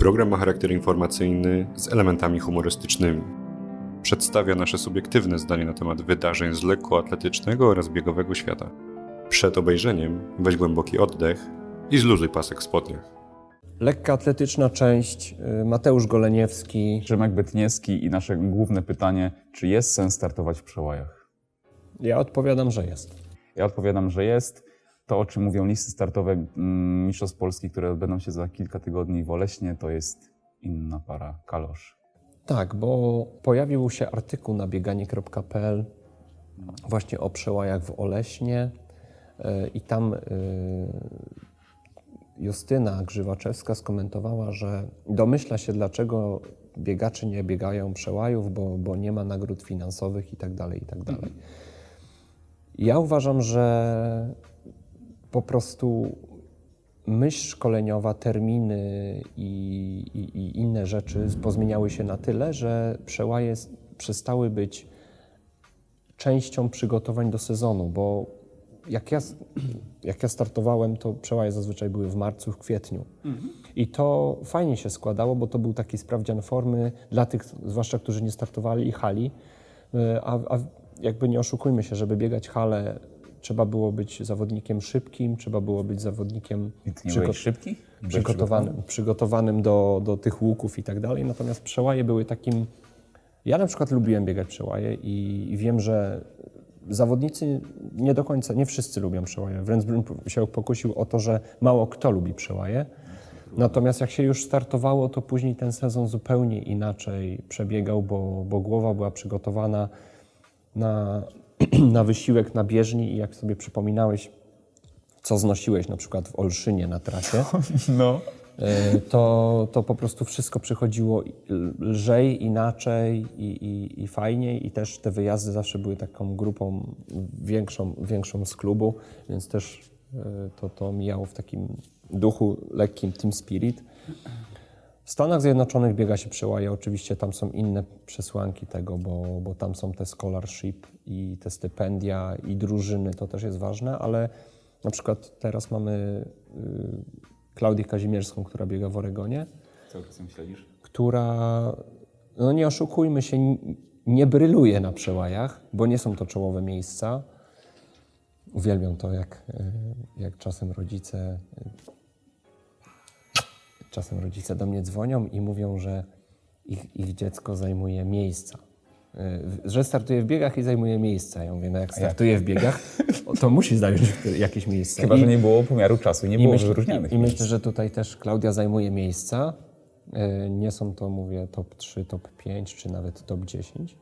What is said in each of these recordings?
Program ma charakter informacyjny z elementami humorystycznymi. Przedstawia nasze subiektywne zdanie na temat wydarzeń z lekkoatletycznego oraz biegowego świata. Przed obejrzeniem weź głęboki oddech i zluzuj pasek w spodniach. Lekka atletyczna część, y, Mateusz Goleniewski. Przemek Bytniewski i nasze główne pytanie, czy jest sens startować w przełajach? Ja odpowiadam, że jest. Ja odpowiadam, że jest. To, o czym mówią listy startowe mm, Mistrzostw Polski, które odbędą się za kilka tygodni w Oleśnie, to jest inna para kaloszy. Tak, bo pojawił się artykuł na bieganie.pl właśnie o przełajach w Oleśnie y, i tam y, Justyna Grzywaczewska skomentowała, że domyśla się, dlaczego biegacze nie biegają przełajów, bo, bo nie ma nagród finansowych i tak dalej, i tak. Ja uważam, że po prostu myśl szkoleniowa, terminy i, i, i inne rzeczy pozmieniały się na tyle, że przełaje przestały być częścią przygotowań do sezonu, bo jak ja, jak ja startowałem, to przełaje zazwyczaj były w marcu, w kwietniu. I to fajnie się składało, bo to był taki sprawdzian formy dla tych, zwłaszcza którzy nie startowali i hali. Y, A, a jakby nie oszukujmy się, żeby biegać halę, trzeba było być zawodnikiem szybkim, trzeba było być zawodnikiem przygo- szybki? Przygotowanym, przygotowanym do, do tych łuków i tak dalej. Natomiast przełaje były takim. Ja na przykład lubiłem biegać przełaje i, i wiem, że zawodnicy nie do końca, nie wszyscy lubią przełaje. Wręcz bym się pokusił o to, że mało kto lubi przełaje. Natomiast jak się już startowało, to później ten sezon zupełnie inaczej przebiegał, bo, bo głowa była przygotowana na, na wysiłek na bieżni i jak sobie przypominałeś, co znosiłeś na przykład w Olszynie na trasie, No. e, to, to po prostu wszystko przychodziło lżej, inaczej i, i, i fajniej i też te wyjazdy zawsze były taką grupą większą, większą z klubu, więc też e, to, to mijało w takim duchu lekkim team spirit. W Stanach Zjednoczonych biega się przełaje, oczywiście tam są inne przesłanki tego, bo, bo tam są te scholarship i te stypendia i drużyny, to też jest ważne, ale na przykład teraz mamy y, Klaudię Kazimierską, która biega w Oregonie, Cały czas myślisz? która, no nie oszukujmy się, nie bryluje na przełajach, bo nie są to czołowe miejsca. Uwielbiam to, jak, y, jak czasem rodzice czasem rodzice do mnie dzwonią i mówią, że ich, ich dziecko zajmuje miejsca. Y, Że startuje w biegach i zajmuje miejsca. Ja mówię, no jak startuje w biegach, to musi zająć jakieś miejsce. Chyba, I- że nie było pomiaru czasu, nie było myślę, wyróżnianych. i, I myślę, że tutaj też Klaudia zajmuje miejsca. E, Nie są to, mówię, top 3, top 5 czy nawet top 10.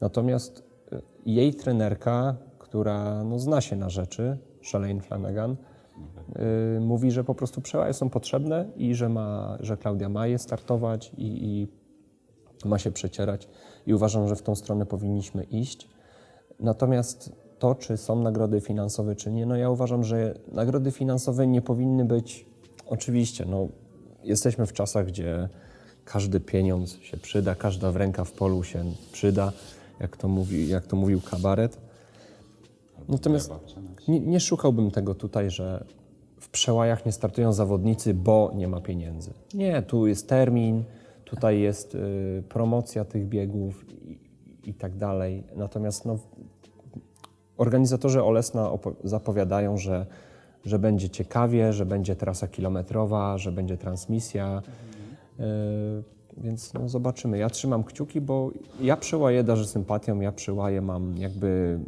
Natomiast e, jej trenerka, która no, zna się na rzeczy, Shalane Flanagan, e, mówi, że po prostu przełaje są potrzebne i że, ma, że Klaudia ma je startować i, i ma się przecierać. I uważam, że w tą stronę powinniśmy iść. Natomiast to, czy są nagrody finansowe, czy nie, no ja uważam, że nagrody finansowe nie powinny być. Oczywiście, no, jesteśmy w czasach, gdzie każdy pieniądz się przyda, każda ręka w polu się przyda, jak to, mówi, jak to mówił kabaret. Natomiast nie, nie szukałbym tego tutaj, że w przełajach nie startują zawodnicy, bo nie ma pieniędzy. Nie, tu jest termin, tutaj jest y, promocja tych biegów i, i tak dalej. Natomiast no, organizatorzy Olesna zapowiadają, że, że będzie ciekawie, że będzie trasa kilometrowa, że będzie transmisja. Y, więc no, zobaczymy. Ja trzymam kciuki, bo ja przełaję darzę sympatią, ja przełaję mam jakby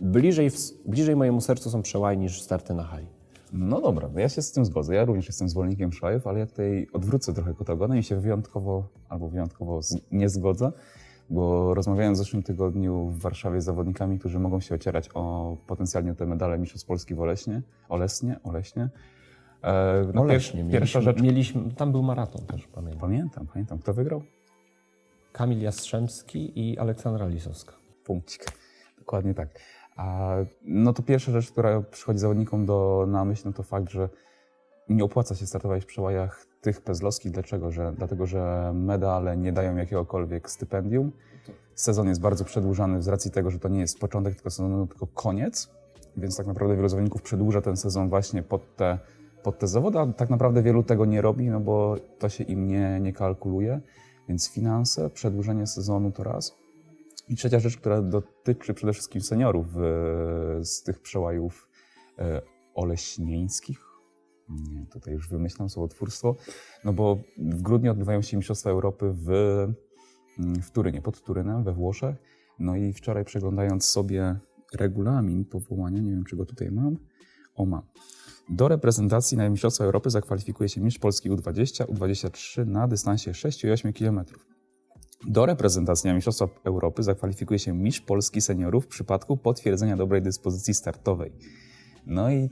bliżej, bliżej mojemu sercu są przełaje niż starty na hali. No dobra, ja się z tym zgodzę. Ja również jestem zwolennikiem szajów, ale ja tutaj odwrócę trochę kota ogonem i się wyjątkowo albo wyjątkowo nie zgodzę, bo rozmawiałem w zeszłym tygodniu w Warszawie z zawodnikami, którzy mogą się ocierać o potencjalnie te medale Mistrzostw Polski w Oleśnie. Olesnie? Oleśnie. E, no, Oleśnie pier- pierwsza rzecz... mieliśmy, tam był maraton też, pamiętam. Pamiętam, pamiętam. Kto wygrał? Kamil Jastrzębski i Aleksandra Lisowska. Punkcik. Dokładnie tak. No to pierwsza rzecz, która przychodzi zawodnikom do, na myśl, no to fakt, że nie opłaca się startować w przełajach tych pezlowskich. Dlaczego? Że, dlatego, że medale nie dają jakiegokolwiek stypendium. Sezon jest bardzo przedłużany z racji tego, że to nie jest początek tylko sezonu, tylko koniec. Więc tak naprawdę wielu zawodników przedłuża ten sezon właśnie pod te pod te zawody, a tak naprawdę wielu tego nie robi, no bo to się im nie, nie kalkuluje. Więc finanse, przedłużenie sezonu to raz. I trzecia rzecz, która dotyczy przede wszystkim seniorów e, z tych przełajów e, oleśnieńskich. Nie, tutaj już wymyślam słowotwórstwo. No bo w grudniu odbywają się Mistrzostwa Europy w, mm, w Turynie, pod Turynem, we Włoszech. No i wczoraj przeglądając sobie regulamin powołania, nie wiem czy go tutaj mam, o mam. Do reprezentacji na Mistrzostwa Europy zakwalifikuje się mistrz Polski U20, U23 na dystansie 6 i 8 km. Do reprezentacji na Mistrzostwa Europy zakwalifikuje się mistrz Polski seniorów w przypadku potwierdzenia dobrej dyspozycji startowej. No i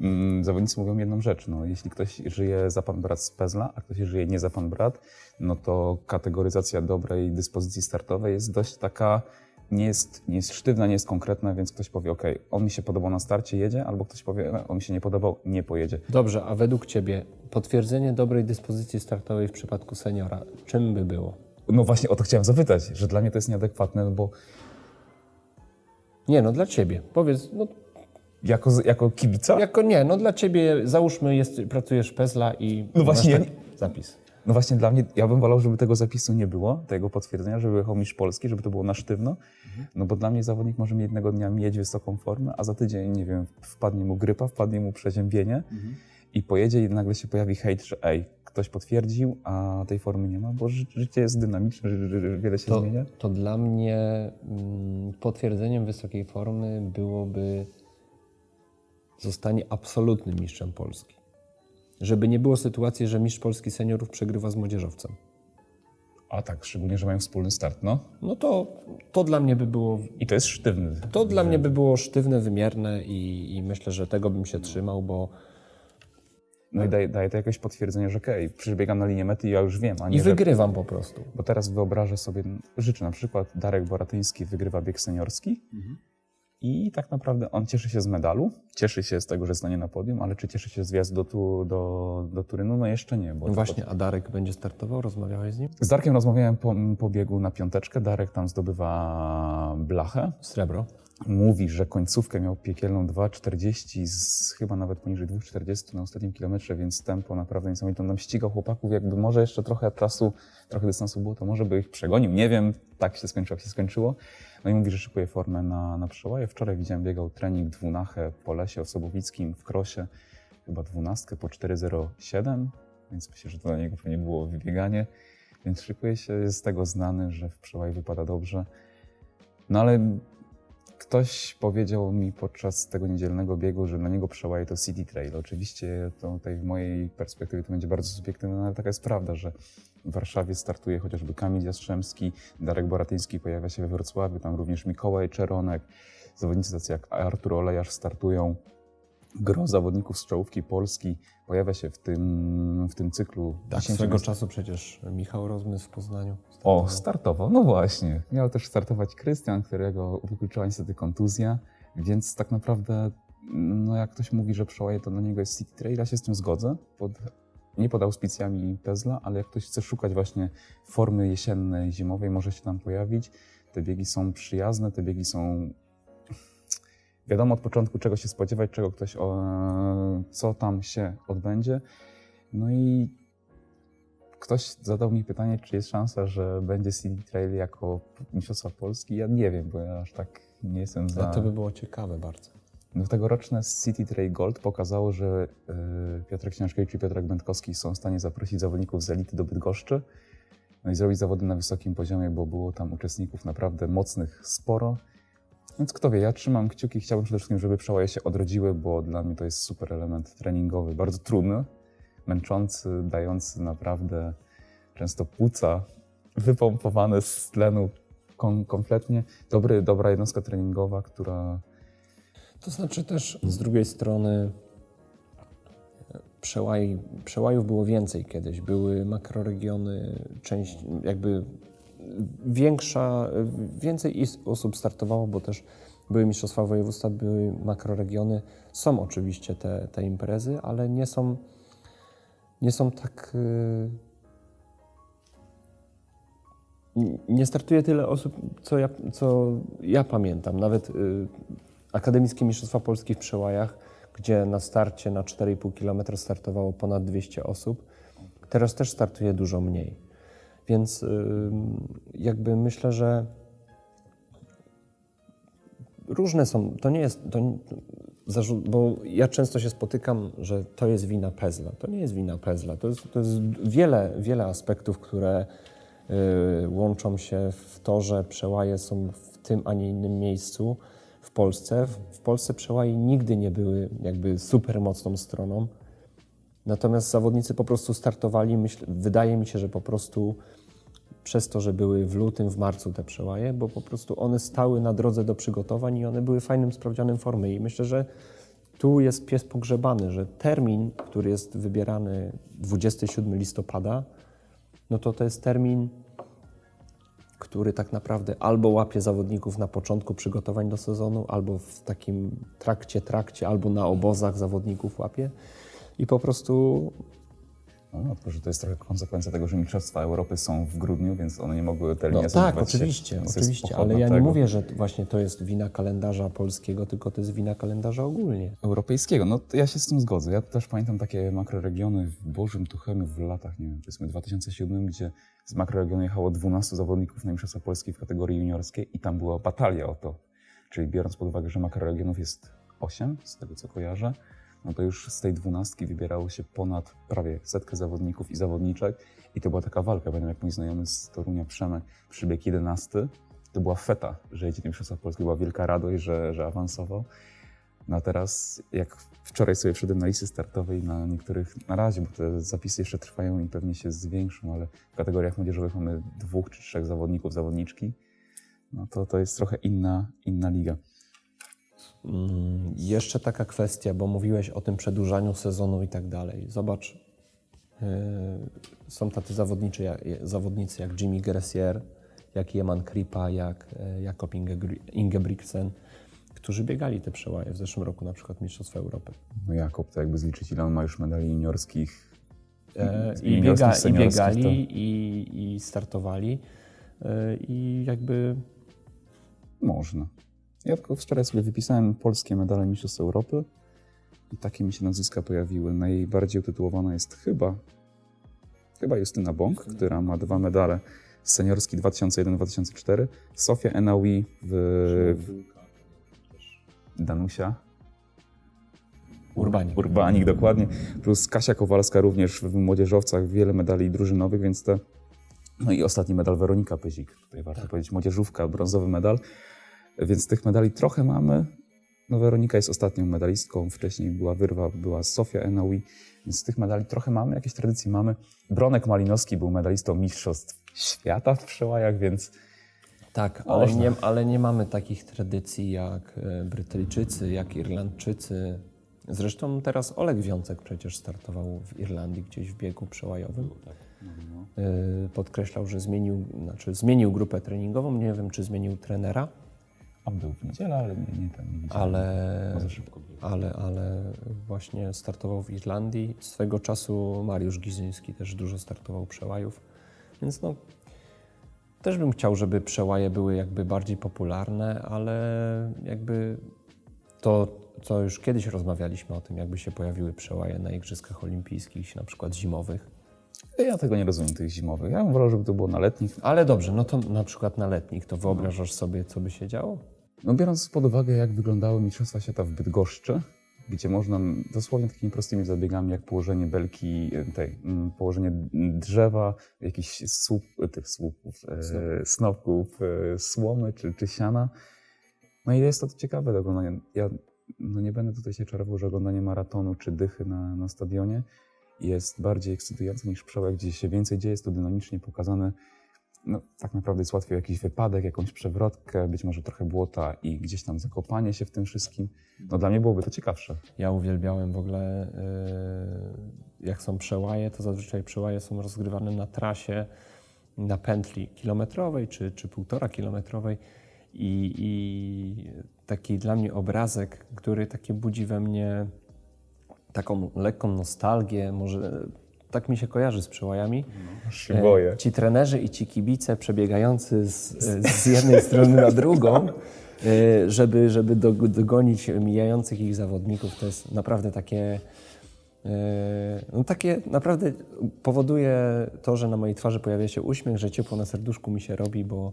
mm, zawodnicy mówią jedną rzecz. No, jeśli ktoś żyje za pan brat z Pezla, a ktoś żyje nie za pan brat, no to kategoryzacja dobrej dyspozycji startowej jest dość taka, nie jest, nie jest sztywna, nie jest konkretna, więc ktoś powie, ok, on mi się podobał na starcie, jedzie, albo ktoś powie, "E, on mi się nie podobał, nie pojedzie. Dobrze, a według Ciebie potwierdzenie dobrej dyspozycji startowej w przypadku seniora, czym by było? No właśnie o to chciałem zapytać, że dla mnie to jest nieadekwatne, no bo Nie, no dla Ciebie. Powiedz, no jako, jako kibica, jako nie, no dla Ciebie załóżmy, jest, pracujesz Pezla i No właśnie, masz zapis. No właśnie dla mnie, ja bym wolał, żeby tego zapisu nie było, tego potwierdzenia, żeby jechał mistrz Polski, żeby to było na sztywno, no bo dla mnie zawodnik może mi jednego dnia mieć wysoką formę, a za tydzień, nie wiem, wpadnie mu grypa, wpadnie mu przeziębienie i pojedzie i nagle się pojawi hejt, że ej, ktoś potwierdził, a tej formy nie ma, bo ży życie jest dynamiczne, wiele się To, zmienia. to dla mnie mm, potwierdzeniem wysokiej formy byłoby zostanie absolutnym mistrzem Polski. Żeby nie było sytuacji, że mistrz Polski seniorów przegrywa z młodzieżowcem. A tak, szczególnie, że mają wspólny start, no. No to, to dla mnie by było I to jest sztywny. To dla mnie by było sztywne, wymierne i, i myślę, że tego bym się trzymał, bo No i daje, daje to jakieś potwierdzenie, że okej, przybiegam na linię mety i ja już wiem, a nie, i że wygrywam po prostu. Bo teraz wyobrażę sobie, życzę na przykład Darek Boratyński wygrywa bieg seniorski i tak naprawdę on cieszy się z medalu, cieszy się z tego, że stanie na podium, ale czy cieszy się z wjazdu do, tu, do, do Turynu? No jeszcze nie. Bo No właśnie, a Darek będzie startował? Rozmawiałeś z nim? Z Darkiem rozmawiałem po, po biegu na piąteczkę, Darek tam zdobywa blachę. Srebro. Mówi, że końcówkę miał piekielną 2,40 z chyba nawet poniżej 2,40 na ostatnim kilometrze, więc tempo naprawdę niesamowite. On tam ścigał chłopaków, jakby może jeszcze trochę czasu, trochę dystansu było, to może by ich przegonił. Nie wiem, tak się skończyło, jak się skończyło. No i mówi, że szykuje formę na, na przełaje. Wczoraj widziałem, biegał trening dwunachę po lesie osobowickim w krosie, chyba dwunastkę po 4,07, więc myślę, że to dla niego pewnie było wybieganie. Więc szykuje się, jest z tego znany, że w przełaje wypada dobrze. No ale Ktoś powiedział mi podczas tego niedzielnego biegu, że dla niego przełaje to City Trail. Oczywiście to tutaj w mojej perspektywie to będzie bardzo subiektywne, no ale taka jest prawda, że w Warszawie startuje chociażby Kamil Jastrzębski, Darek Boratyński pojawia się we Wrocławiu, tam również Mikołaj Czeronek, zawodnicy tacy jak Artur Olejarz startują. Gro zawodników z czołówki Polski pojawia się w tym, w tym cyklu. Tak, 10 swego czasu przecież Michał Rozmysł w Poznaniu. o, startował. No właśnie. Miał też startować Krystian, którego wykluczyła niestety kontuzja, więc tak naprawdę, no jak ktoś mówi, że przełaje to dla niego jest City Trail, ja się z tym zgodzę. Pod, nie pod auspicjami Pezla, ale jak ktoś chce szukać właśnie formy jesiennej, zimowej, może się tam pojawić. Te biegi są przyjazne, te biegi są... Wiadomo od początku, czego się spodziewać, czego ktoś, o, co tam się odbędzie. No i Ktoś zadał mi pytanie, czy jest szansa, że będzie City Trail jako Mistrzostwa Polski. Ja nie wiem, bo ja aż tak nie jestem za. A to by było ciekawe bardzo. No, tegoroczne City Trail Gold pokazało, że y, Piotrek i Piotrek Będkowski są w stanie zaprosić zawodników z elity do Bydgoszczy no i zrobić zawody na wysokim poziomie, bo było tam uczestników naprawdę mocnych sporo. Więc kto wie, ja trzymam kciuki, chciałbym przede wszystkim, żeby przełaje się odrodziły, bo dla mnie to jest super element treningowy, bardzo trudny, męczący, dający naprawdę często płuca wypompowane z tlenu kom- kompletnie. Dobry, dobra jednostka treningowa, która To znaczy też z drugiej strony e, przełaj, przełajów było więcej kiedyś. Były makroregiony, część jakby większa, więcej osób startowało, bo też były mistrzostwa województwa, były makroregiony. Są oczywiście te, te imprezy, ale nie są, nie są tak... y, Nie startuje tyle osób, co ja, co ja pamiętam. Nawet y, Akademickie Mistrzostwa Polski w Przełajach, gdzie na starcie na 4,5 km startowało ponad 200 osób. Teraz też startuje dużo mniej. Więc ym, jakby myślę, że różne są, to nie jest, to, bo ja często się spotykam, że to jest wina Pezla. To nie jest wina Pezla, to jest, to jest wiele, wiele aspektów, które y, łączą się w to, że przełaje są w tym, a nie innym miejscu w Polsce. W, w Polsce przełaje nigdy nie były jakby super mocną stroną. Natomiast zawodnicy po prostu startowali, myśl, wydaje mi się, że po prostu przez to, że były w lutym, w marcu te przełaje, bo po prostu one stały na drodze do przygotowań i one były fajnym sprawdzianem formy. I myślę, że tu jest pies pogrzebany, że termin, który jest wybierany 27 listopada, no to to jest termin, który tak naprawdę albo łapie zawodników na początku przygotowań do sezonu, albo w takim trakcie, trakcie, albo na obozach zawodników łapie. I po prostu No, tylko, że to jest trochę konsekwencja tego, że Mistrzostwa Europy są w grudniu, więc one nie mogły No, terminie tak, odbywać się, oczywiście, oczywiście, ale ja nie tego. mówię, że właśnie to jest wina kalendarza polskiego, tylko to jest wina kalendarza ogólnie. Europejskiego, no to ja się z tym zgodzę. Ja też pamiętam takie makroregiony w Bożym Tuchemiu w latach, nie wiem, powiedzmy 2007, gdzie z makroregionu jechało 12 zawodników na Mistrzostwa Polski w kategorii juniorskiej i tam była batalia o to. Czyli biorąc pod uwagę, że makroregionów jest 8, z tego co kojarzę, no to już z tej dwunastki wybierało się ponad prawie setkę zawodników i zawodniczek i to była taka walka. Pamiętam jak mój znajomy z Torunia Przemek przybiegł 11, to była feta, że jedzie tym Mistrzostwa Polski, była wielka radość, że, że awansował. No a teraz, jak wczoraj sobie wszedłem na listy startowej na niektórych, na razie, bo te zapisy jeszcze trwają i pewnie się zwiększą, ale w kategoriach młodzieżowych mamy dwóch czy trzech zawodników, zawodniczki, no to to jest trochę inna, inna liga. Mm, Jeszcze taka kwestia, bo mówiłeś o tym przedłużaniu sezonu i tak dalej. Zobacz, yy, są tacy zawodniczy, zawodnicy jak Jimmy Gressier, jak Jeman Kripa, jak e, Jakob Ingebri- Ingebrigtsen, którzy biegali te przełaje w zeszłym roku, na przykład Mistrzostwa Europy. No Jakob, to jakby zliczyć, ile on ma już medali juniorskich. E, I biega, i biegali, to- i, i startowali. E, I jakby Można. Ja tylko wczoraj sobie wypisałem polskie medale Mistrzostw Europy i takie mi się nazwiska pojawiły. Najbardziej utytułowana jest chyba, chyba Justyna Bąk, która ma dwa medale seniorski 2001-2004, Sofia Enaui w, w Danusia, Urbanik. Urbanik, dokładnie. Plus Kasia Kowalska również w młodzieżowcach, wiele medali drużynowych, więc te... No i ostatni medal Weronika Pyzik, tutaj warto powiedzieć, młodzieżówka, brązowy medal. Więc tych medali trochę mamy. No Weronika jest ostatnią medalistką, wcześniej była Wyrwa, była Sofia Enaui, więc tych medali trochę mamy, jakieś tradycje mamy. Bronek Malinowski był medalistą mistrzostw świata w przełajach, więc Tak, ale Można. nie, ale nie mamy takich tradycji jak e, Brytyjczycy, jak Irlandczycy. Zresztą teraz Oleg Wiącek przecież startował w Irlandii gdzieś w biegu przełajowym. E, Podkreślał, że zmienił, znaczy zmienił grupę treningową. Nie wiem, czy zmienił trenera, on był w niedzielę, ale nie, nie, tam nie widziałem. ale, szybko ale, ale właśnie startował w Irlandii. Swego czasu Mariusz Gizyński też dużo startował przełajów. Więc no, też bym chciał, żeby przełaje były jakby bardziej popularne, ale jakby to, co już kiedyś rozmawialiśmy o tym, jakby się pojawiły przełaje na Igrzyskach Olimpijskich, na przykład zimowych. Ja tego nie rozumiem, tych zimowych. Ja bym wolał, żeby to było na letnich, Ale dobrze, no to na przykład na letnich, to wyobrażasz sobie, co by się działo? No biorąc pod uwagę, jak wyglądały Mistrzostwa Świata w Bydgoszczy, gdzie można dosłownie takimi prostymi zabiegami, jak położenie belki, e, tej, mm, położenie drzewa, jakichś słup, e, tych słupów, e, snopków, e, słomy czy, czy siana. No i jest to ciekawe do oglądania. Ja no nie będę tutaj się czarował, że oglądanie maratonu czy dychy na, na stadionie jest bardziej ekscytujące niż przełek, gdzie się więcej dzieje, jest to dynamicznie pokazane no, tak naprawdę jest łatwiej jakiś wypadek, jakąś przewrotkę, być może trochę błota i gdzieś tam zakopanie się w tym wszystkim. No dla mnie byłoby to ciekawsze. Ja uwielbiałem w ogóle, yy, jak są przełaje, to zazwyczaj przełaje są rozgrywane na trasie, na pętli kilometrowej czy, czy półtora kilometrowej. I, I taki dla mnie obrazek, który taki budzi we mnie taką lekką nostalgię, może tak mi się kojarzy z przełajami. Się boję. E, Ci trenerzy i ci kibice przebiegający z, z jednej strony na drugą y, żeby, żeby dog- dogonić mijających ich zawodników. To jest naprawdę takie, no takie naprawdę powoduje to, że na mojej twarzy pojawia się uśmiech, że ciepło na serduszku mi się robi, bo,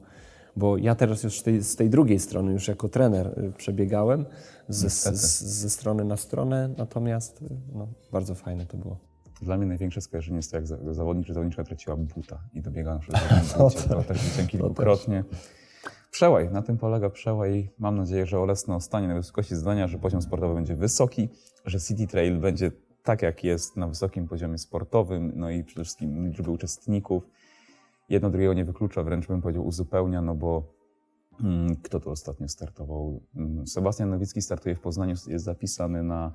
bo ja teraz już z tej, z tej drugiej strony, już jako trener przebiegałem ze, z, ze strony na stronę, natomiast no, bardzo fajne to było. Dla mnie największe skojarzenie jest to, jak za- zawodnik czy zawodniczka traciła buta i dobiegała na przykład to też widziałem kilkukrotnie. Przełaj, na tym polega przełaj. Mam nadzieję, że Olesno stanie na wysokości zadania, że poziom sportowy będzie wysoki, że City Trail będzie tak, jak jest na wysokim poziomie sportowym, no i przede wszystkim liczby uczestników. Jedno drugiego nie wyklucza, wręcz bym powiedział uzupełnia, no bo mm, kto tu ostatnio startował? Mm, Sebastian Nowicki startuje w Poznaniu, jest zapisany na,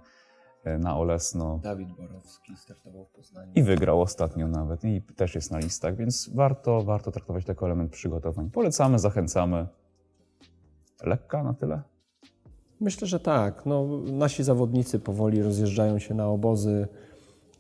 na Olesno. Dawid Borowski startował w Poznaniu. I wygrał ostatnio nawet i też jest na listach, więc warto, warto traktować to jako element przygotowań. Polecamy, zachęcamy. Lekka na tyle? Myślę, że tak. No, nasi zawodnicy powoli rozjeżdżają się na obozy.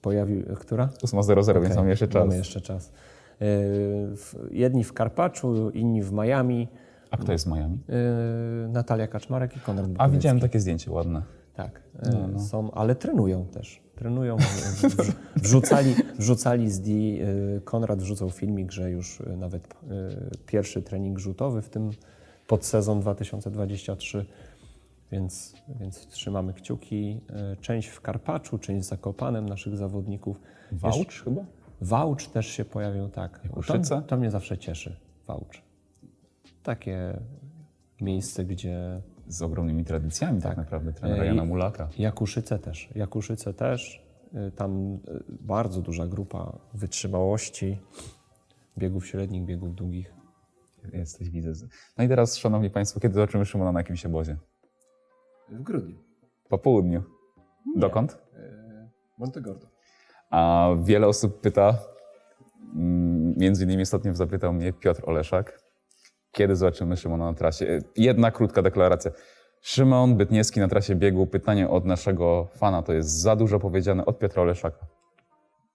Pojawił, która? 8.00, więc Okej, mamy jeszcze czas. Mamy jeszcze czas. W- Jedni w Karpaczu, inni w Miami. A kto jest w Miami? Yy, Natalia Kaczmarek i Konrad A widziałem takie zdjęcie ładne. Tak, yy, No, no. są, ale trenują też. Trenują, wrz- wrzucali, wrzucali z D, yy, Konrad wrzucał filmik, że już yy, nawet pierwszy trening rzutowy w tym podsezon 2023, więc, więc trzymamy kciuki. Część w Karpaczu, część w Zakopanem naszych zawodników. Wałcz chyba? Wałcz też się pojawił, tak. To, to mnie zawsze cieszy, Wałcz. Takie miejsce, gdzie Z ogromnymi tradycjami tak, naprawdę, trenera E, Jana Mulaka. Jakuszyce też. Jakuszyce też. Y, Tam y, bardzo duża grupa wytrzymałości, biegów średnich, biegów długich. Jesteś, widzę. No i teraz, szanowni państwo, kiedy zobaczymy Szymona na jakimś obozie? W grudniu. Po południu. Dokąd? Montegordo. A wiele osób pyta, mm, między innymi ostatnio zapytał mnie Piotr Oleszak, kiedy zobaczymy Szymona na trasie. E, Jedna krótka deklaracja. Szymon Bytniewski na trasie biegu. Pytanie od naszego fana, to jest za dużo powiedziane, od Piotra Oleszaka.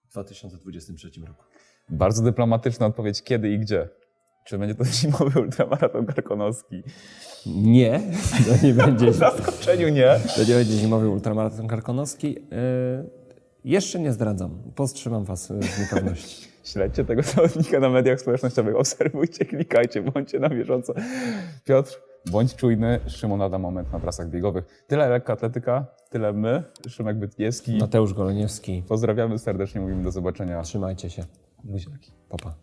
W 2023 roku. Bardzo dyplomatyczna odpowiedź, kiedy i gdzie. Czy będzie to zimowy ultramaraton karkonoski? Nie, to nie będzie, W zaskoczeniu nie. to nie będzie zimowy ultramaraton karkonoski. Y, Jeszcze nie zdradzam. Powstrzymam Was w niepewności. Śledźcie tego zawodnika na mediach społecznościowych, obserwujcie, klikajcie, bądźcie na bieżąco. Piotr, bądź czujny, Szymon lada moment na trasach biegowych. Tyle lekka atletyka, tyle my, Szymek Bytniewski. Mateusz Goleniewski. Pozdrawiamy serdecznie, mówimy do zobaczenia. Trzymajcie się. Buziaki. Papa.